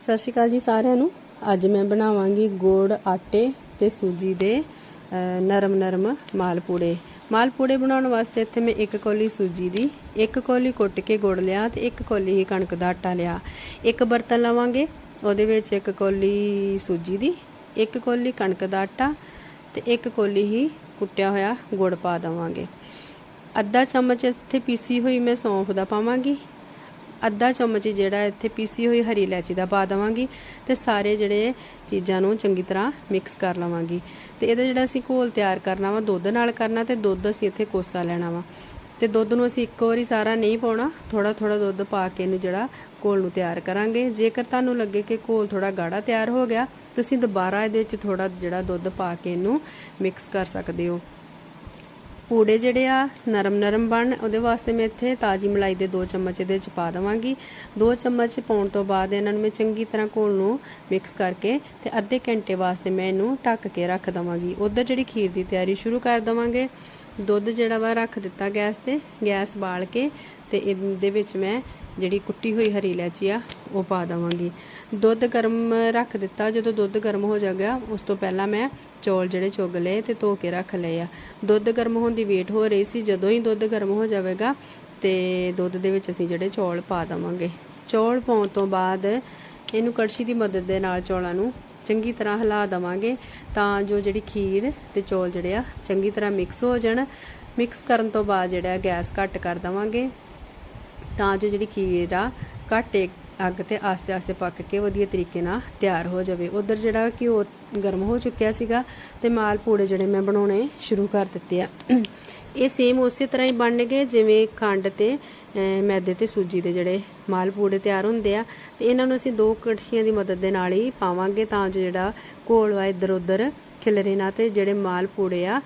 ਸਤਿ ਸ਼੍ਰੀ ਅਕਾਲ ਜੀ ਸਾਰਿਆਂ ਨੂੰ। ਅੱਜ ਮੈਂ ਬਣਾਵਾਂਗੀ ਗੁੜ ਆਟੇ ਤੇ ਸੂਜੀ ਦੇ ਅ, ਨਰਮ ਨਰਮ ਮਾਲਪੂੜੇ। ਮਾਲਪੂੜੇ ਬਣਾਉਣ ਵਾਸਤੇ ਇੱਥੇ ਮੈਂ ਇੱਕ ਕੌਲੀ ਸੂਜੀ ਦੀ ਇੱਕ ਕੌਲੀ ਕੁੱਟ ਕੇ ਗੁੜ ਲਿਆ ਤੇ ਇੱਕ ਕੌਲੀ ਹੀ ਕਣਕ ਦਾ ਆਟਾ ਲਿਆ। ਇੱਕ ਬਰਤਨ ਲਵਾਂਗੇ ਉਹਦੇ ਵਿੱਚ ਇੱਕ ਕੌਲੀ ਸੂਜੀ ਦੀ ਇੱਕ ਕੌਲੀ ਕਣਕ ਦਾ ਆਟਾ ਤੇ ਇੱਕ ਕੌਲੀ ਹੀ ਕੁੱਟਿਆ ਹੋਇਆ ਗੁੜ ਪਾ ਦਵਾਂਗੇ। ਅੱਧਾ ਚਮਚ ਇੱਥੇ ਪੀਸੀ ਹੋਈ ਮੈਂ ਸੌਂਫ ਦਾ ਪਾਵਾਂਗੀ। ਅੱਧਾ ਚਮਚ ਜਿਹੜਾ ਇੱਥੇ ਪੀਸੀ ਹੋਈ ਹਰੀ ਇਲਾਇਚੀ ਦਾ ਪਾ ਦਵਾਂਗੀ ਤੇ ਸਾਰੇ ਜਿਹੜੇ ਚੀਜ਼ਾਂ ਨੂੰ ਚੰਗੀ ਤਰ੍ਹਾਂ ਮਿਕਸ ਕਰ ਲਵਾਂਗੀ। ਤੇ ਇਹਦਾ ਜਿਹੜਾ ਅਸੀਂ ਘੋਲ ਤਿਆਰ ਕਰਨਾ ਵਾ, ਦੁੱਧ ਨਾਲ ਕਰਨਾ ਤੇ ਦੁੱਧ ਅਸੀਂ ਇੱਥੇ ਕੋਸਾ ਲੈਣਾ ਵਾ। ਤੇ ਦੁੱਧ ਨੂੰ ਅਸੀਂ ਇੱਕੋ ਵਾਰੀ ਸਾਰਾ ਨਹੀਂ ਪਾਉਣਾ ਥੋੜਾ ਥੋੜਾ ਦੁੱਧ ਪਾ ਕੇ ਇਹਨੂੰ ਜਿਹੜਾ ਘੋਲ ਨੂੰ ਤਿਆਰ ਕਰਾਂਗੇ। ਜੇਕਰ ਤੁਹਾਨੂੰ ਲੱਗੇ ਕਿ ਘੋਲ ਥੋੜਾ ਗਾੜਾ ਤਿਆਰ ਹੋ ਗਿਆ, ਤੁਸੀਂ ਦੁਬਾਰਾ ਇਹਦੇ ਵਿੱਚ ਥੋੜਾ ਜਿਹੜਾ ਦੁੱਧ ਪਾ ਕੇ ਇਹਨੂੰ ਮਿਕਸ ਕਰ ਸਕਦੇ ਹੋ। ਪੂੜੇ ਜਿਹੜੇ ਆ ਨਰਮ ਨਰਮ ਬਣ, ਉਹਦੇ ਵਾਸਤੇ ਮੈਂ ਇੱਥੇ ਤਾਜੀ ਮਲਾਈ ਦੇ 2 ਚਮਚ ਇਹਦੇ 'ਚ ਪਾ ਦਵਾਂਗੀ। 2 ਚਮਚ ਪਾਉਣ ਤੋਂ ਬਾਅਦ ਇਹਨਾਂ ਨੂੰ ਮੈਂ ਚੰਗੀ ਤਰ੍ਹਾਂ ਘੋਲ ਨੂੰ ਮਿਕਸ ਕਰਕੇ ਤੇ ਅੱਧੇ ਘੰਟੇ ਵਾਸਤੇ ਮੈਂ ਇਹਨੂੰ ਢੱਕ ਕੇ ਰੱਖ ਦਵਾਂਗੀ। ਉਧਰ ਜਿਹੜੀ ਖੀਰ ਦੀ ਤਿਆਰੀ ਸ਼ੁਰੂ ਕਰ ਦਵਾਂਗੇ। ਦੁੱਧ ਜਿਹੜਾ ਵਾ ਰੱਖ ਦਿੱਤਾ ਗੈਸ ਤੇ, ਗੈਸ ਬਾਲ ਕੇ ਤੇ ਇਹਦੇ ਵਿੱਚ ਮੈਂ ਜਿਹੜੀ ਕੁੱਟੀ ਹੋਈ ਹਰੀ ਇਲਾਇਚੀ ਆ, ਉਹ ਪਾ ਦਵਾਂਗੀ। ਦੁੱਧ ਗਰਮ ਰੱਖ ਦਿੱਤਾ। ਜਦੋਂ ਦੁੱਧ ਗਰਮ ਹੋ ਜਾਗਾ ਉਸ ਤੋਂ ਪਹਿਲਾਂ ਮੈਂ ਚੌਲ ਜਿਹੜੇ ਚੁੱਗ ਲਏ ਤੇ ਧੋ ਕੇ ਰੱਖ ਲਏ ਆ। ਦੁੱਧ ਗਰਮ ਹੋਣ ਦੀ ਵੇਟ ਹੋ ਰਹੀ ਸੀ। ਜਦੋਂ ਹੀ ਦੁੱਧ ਗਰਮ ਹੋ ਜਾਵੇਗਾ ਤੇ ਦੁੱਧ ਦੇ ਵਿੱਚ ਅਸੀਂ ਜਿਹੜੇ ਚੌਲ ਪਾ ਦਵਾਂਗੇ। ਚੌਲ ਪਾਉਣ ਤੋਂ ਬਾਅਦ ਇਹਨੂੰ ਕੜਛੀ ਦੀ ਮਦਦ ਦੇ ਨਾਲ ਚੌਲਾਂ ਨੂੰ ਚੰਗੀ ਤਰ੍ਹਾਂ ਹਿਲਾ ਦਵਾਂਗੇ ਤਾਂ ਜੋ ਜਿਹੜੀ ਖੀਰ ਤੇ ਚੌਲ ਜਿਹੜੇ ਆ, ਚੰਗੀ ਤਰ੍ਹਾਂ ਮਿਕਸ ਹੋ ਜਾਣ। ਮਿਕਸ ਕਰਨ ਤੋਂ ਬਾਅਦ ਜਿਹੜਾ ਗੈਸ ਘੱਟ ਕਰ ਦਵਾਂਗੇ। ਤਾਂ ਜੋ ਜਿਹੜੀ ਖੀਰ ਆ, ਘੱਟ ਅੱਗ ਤੇ ਆਸਤੇ ਆਸਤੇ ਪੱਕ ਕੇ ਵਧੀਆ ਤਰੀਕੇ ਨਾਲ ਤਿਆਰ ਹੋ ਜਾਵੇ। ਉਧਰ ਜਿਹੜਾ ਘਿਓ ਗਰਮ ਹੋ ਚੁੱਕਿਆ ਸੀਗਾ ਤੇ ਮਾਲ ਪੂੜੇ ਜਿਹੜੇ ਮੈਂ ਬਣਾਉਣੇ ਸ਼ੁਰੂ ਕਰ ਦਿੱਤੇ ਆ। ਇਹ ਸੇਮ ਉਸੇ ਤਰ੍ਹਾਂ ਹੀ ਬਣਨਗੇ ਜਿਵੇਂ ਖੰਡ ਤੇ ਮੈਦੇ ਤੇ ਸੂਜੀ ਦੇ ਜਿਹੜੇ ਮਾਲ ਪੂੜੇ ਤਿਆਰ ਹੁੰਦੇ ਆ। ਤੇ ਇਹਨਾਂ ਨੂੰ ਅਸੀਂ ਦੋ ਕੜਛੀਆਂ ਦੀ ਮਦਦ ਦੇ ਨਾਲ ਹੀ ਪਾਵਾਂਗੇ ਤਾਂ ਜੋ ਜਿਹੜਾ ਘੋਲਵਾ ਇੱਧਰ ਉੱਧਰ ਖਿਲਰੇ ਨਾ ਤੇ ਜਿਹੜੇ ਮਾਲ ਪੂੜੇ ਆ,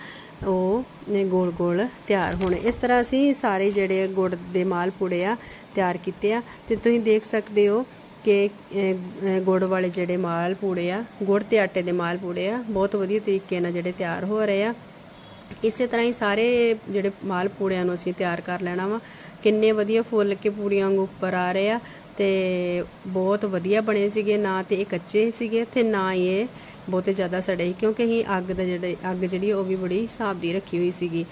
ਉਹ ਗੋਲ ਗੋਲ ਤਿਆਰ ਹੋਣੇ। ਇਸ ਤਰ੍ਹਾਂ ਅਸੀਂ ਸਾਰੇ ਜਿਹੜੇ ਗੁੜ ਦੇ ਮਾਲ ਪੂੜੇ ਆ, ਤਿਆਰ ਕੀਤੇ ਆ। ਤੇ ਤੁਸੀਂ ਦੇਖ ਸਕਦੇ ਹੋ ਕਿ ਗੁੜ ਵਾਲੇ ਜਿਹੜੇ ਮਾਲ ਪੂੜੇ ਆ, ਗੁੜ ਤੇ ਆਟੇ ਦੇ ਮਾਲ ਪੂੜੇ ਆ, ਬਹੁਤ ਵਧੀਆ ਤਰੀਕੇ ਨਾਲ ਜਿਹੜੇ ਤਿਆਰ ਹੋ ਰਹੇ ਆ। ਇਸੇ ਤਰ੍ਹਾਂ ਹੀ ਸਾਰੇ ਜਿਹੜੇ ਮਾਲ ਪੂੜਿਆਂ ਨੂੰ ਅਸੀਂ ਤਿਆਰ ਕਰ ਲੈਣਾ ਵਾ। ਕਿੰਨੇ ਵਧੀਆ ਫੁੱਲ ਕੇ ਪੂੜੀਆਂ ਵਾਂਗੂ ਉੱਪਰ ਆ ਰਹੇ ਆ। ਤੇ ਬਹੁਤ ਵਧੀਆ ਬਣੇ ਸੀਗੇ, ਨਾ ਤੇ ਇਹ ਕੱਚੇ ਸੀਗੇ ਤੇ ਨਾ ਇਹ ਬਹੁਤੇ ਜ਼ਿਆਦਾ ਸੜੇ ਸੀ, ਕਿਉਂਕਿ ਅਸੀਂ ਅੱਗ ਦਾ ਜਿਹੜੇ, ਅੱਗ ਜਿਹੜੀ ਉਹ ਵੀ ਬੜੀ ਹਿਸਾਬ ਦੀ ਰੱਖੀ ਹੋਈ ਸੀਗੀ।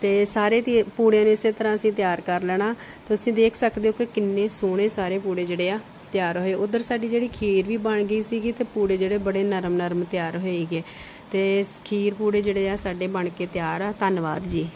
ਤੇ ਸਾਰੇ ਤੇ ਪੂੜਿਆਂ ਨੂੰ ਇਸੇ ਤਰ੍ਹਾਂ ਅਸੀਂ ਤਿਆਰ ਕਰ ਲੈਣਾ। ਤੁਸੀਂ ਦੇਖ ਸਕਦੇ ਹੋ ਕਿ ਕਿੰਨੇ ਸੋਹਣੇ ਸਾਰੇ ਪੂੜੇ ਜਿਹੜੇ ਆ ਤਿਆਰ ਹੋਏ। ਉਧਰ ਸਾਡੀ ਜਿਹੜੀ ਖੀਰ ਵੀ ਬਣ ਗਈ ਸੀਗੀ ਤੇ ਪੂੜੇ ਜਿਹੜੇ ਬੜੇ ਨਰਮ ਨਰਮ ਤਿਆਰ ਹੋਏਗੇ ਤੇ ਖੀਰ ਪੂੜੇ ਜਿਹੜੇ ਆ, ਸਾਡੇ ਬਣ ਕੇ ਤਿਆਰ ਆ। ਧੰਨਵਾਦ ਜੀ।